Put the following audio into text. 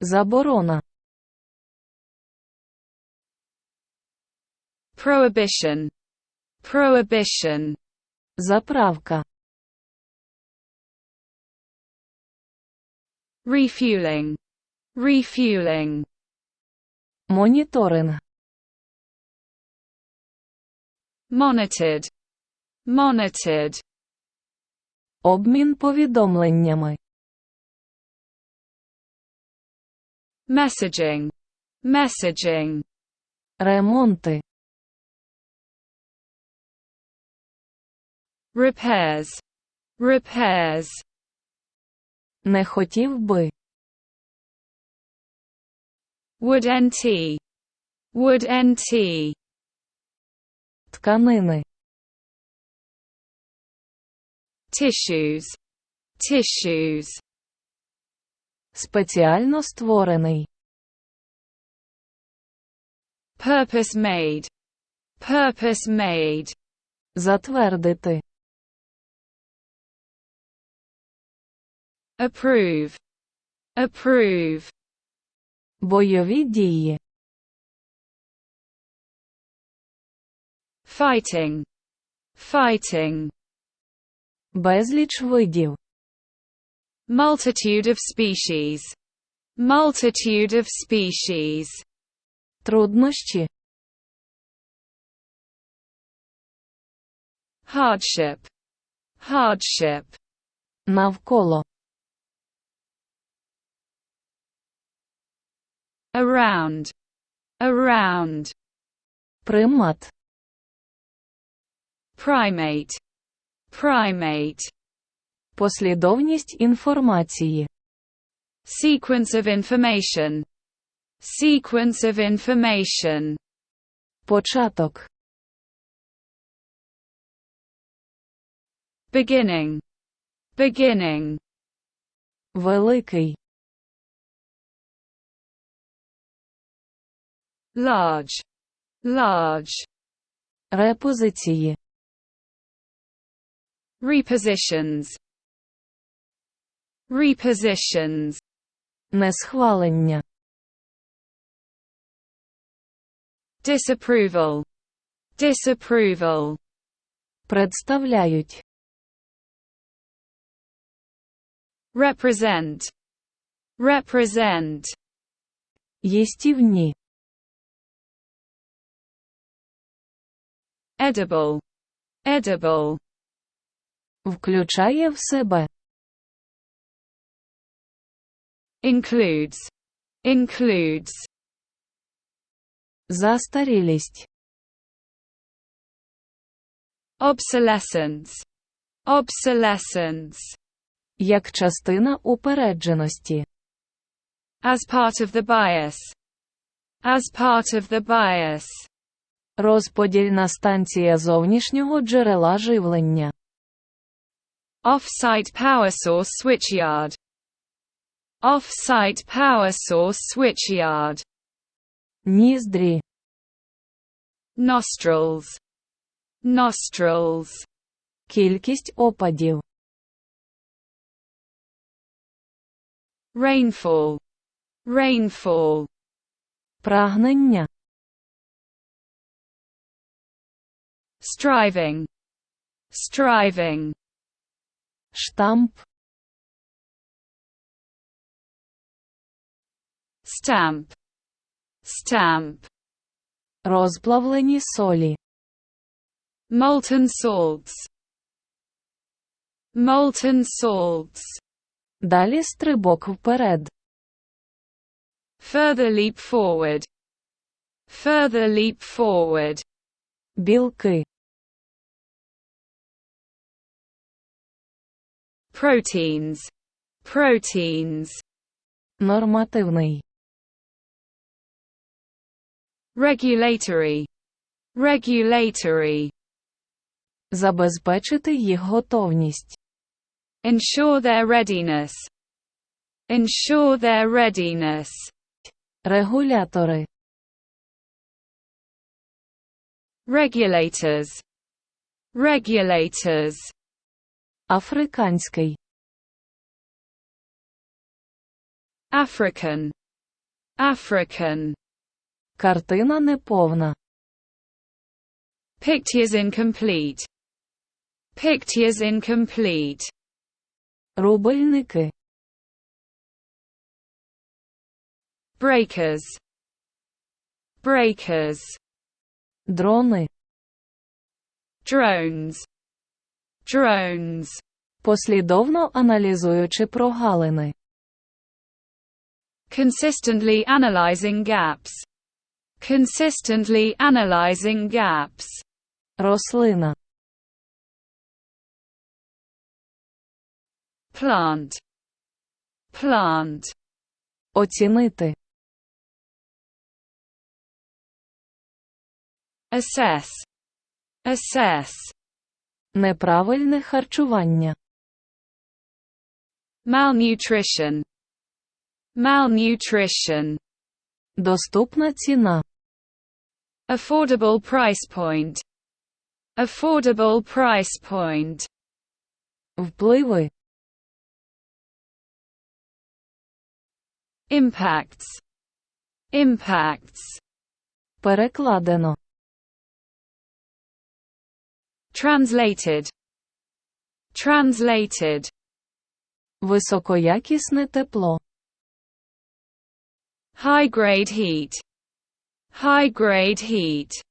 Заборона. Prohibition. Prohibition. Заправка. Refueling. Refueling. Моніторинг. Monitored. Monitored. Обмін повідомленнями. Messaging. Messaging. Ремонти. Repairs. Repairs. Не хотів би. Would NT. Would NT. Тканини. Tissues. Tissues. Спеціально створений. Purpose made. Purpose made. Затвердити. Approve. Approve. Бойові дії. Fighting. Fighting. Безліч видів. Multitude of species. Multitude of species. Труднощі. Hardship. Hardship. Навколо. Around. Around. Примат. Primate. Primate. Послідовність інформації. Sequence of information. Sequence of information. Початок. Beginning. Beginning. Великий. Large. Large. Репозиції. Repositions. Repositions. Несхвалення. Disapproval. Disapproval. Представляють. Represent. Represent. Їстівні. Edible. Edible. Включає в себе. Includes. Includes. Застарілість. Obsolescence. Obsolescence. Як частина упередженості. As part of the bias. As part of the bias. Розподільна станція зовнішнього джерела живлення. Off-site power source switchyard. Off-site power source switchyard. Ніздрі. Nostrils. Nostrils. Кількість опадів. Rainfall. Rainfall. Прагнення. Striving. Striving. Штамп. Stamp. Stamp. Розплавлені солі. Molten salts. Molten salts. Далі стрибок вперед. Further leap forward. Further leap forward. Білки. Proteins. Proteins. Нормативний. Regulatory. Regulatory. Забезпечити їх готовність. Ensure their readiness. Ensure their readiness. Регулятори. Regulators. Regulators. Африканський. African. African. Картина неповна. Pictures incomplete. Pictures incomplete. Рубильники. Breakers. Breakers. Дрони. Drones. Drones. Послідовно аналізуючи прогалини. Consistently analyzing gaps. Consistently analyzing gaps. Рослина. Plant. Plant. Оцінити. Assess. Assess. Неправильне харчування. Malnutrition. Malnutrition. Доступна ціна. Affordable price point. Affordable price point. Впливи. Impacts. Impacts. Перекладено. Translated. Translated. Високоякісне тепло. High grade heat. High grade heat.